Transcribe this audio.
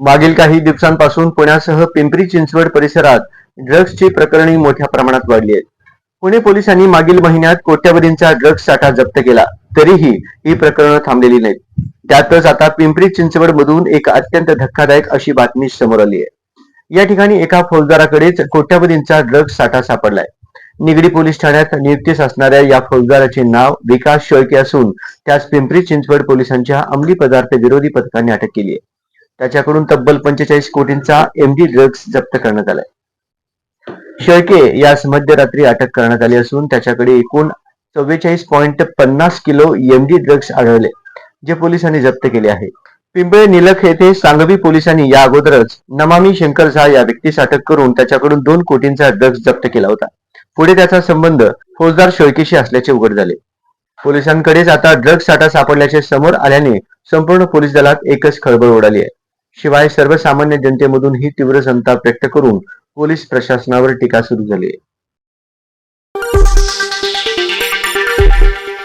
मागील काही दिवसांपासून पुण्यासह पिंपरी चिंचवड परिसरात ड्रग्सची प्रकरणे मोठ्या प्रमाणात वाढली आहेत पुणे पोलिसांनी मागील महिन्यात कोट्यावधींचा ड्रग्ज साठा जप्त केला तरीही ही प्रकरणं थांबलेली नाहीत. त्यातच आता पिंपरी चिंचवड मधून एक अत्यंत धक्कादायक अशी बातमी समोर आली आहे. या ठिकाणी एका फौजदाराकडेच कोट्यावधींचा ड्रग्ज साठा सापडलाय. निगडी पोलीस ठाण्यात नियुक्तीस असणाऱ्या या फौजदाराचे नाव विकास शेळके असून त्यास पिंपरी चिंचवड पोलिसांच्या अंमली पदार्थ विरोधी पथकाने अटक केली आहे. त्याच्याकडून तब्बल पंचेचाळीस कोटींचा एमडी ड्रग्ज जप्त करण्यात आलाय. शेळके यास मध्यरात्री अटक करण्यात आली असून त्याच्याकडे एकूण चव्वेचाळीस पॉईंट पन्नास किलो एमडी ड्रग्ज आढळले जे पोलिसांनी जप्त केले आहे. पिंपळे निलख येथे सांगवी पोलिसांनी या अगोदरच नमामी शंकर झा या व्यक्तीस अटक करून त्याच्याकडून दोन कोटींचा ड्रग्ज जप्त केला होता. पुढे त्याचा संबंध फौजदार शेळकेशी असल्याचे उघड झाले. पोलिसांकडेच आता ड्रग्ज साठा सापडल्याचे समोर आल्याने संपूर्ण पोलीस दलात एकच खळबळ उडाली आहे. शिवाय सर्वसामान्य जनतेमधून ही तीव्र संताप व्यक्त करून पोलीस प्रशासनावर टीका सुरू झाली आहे.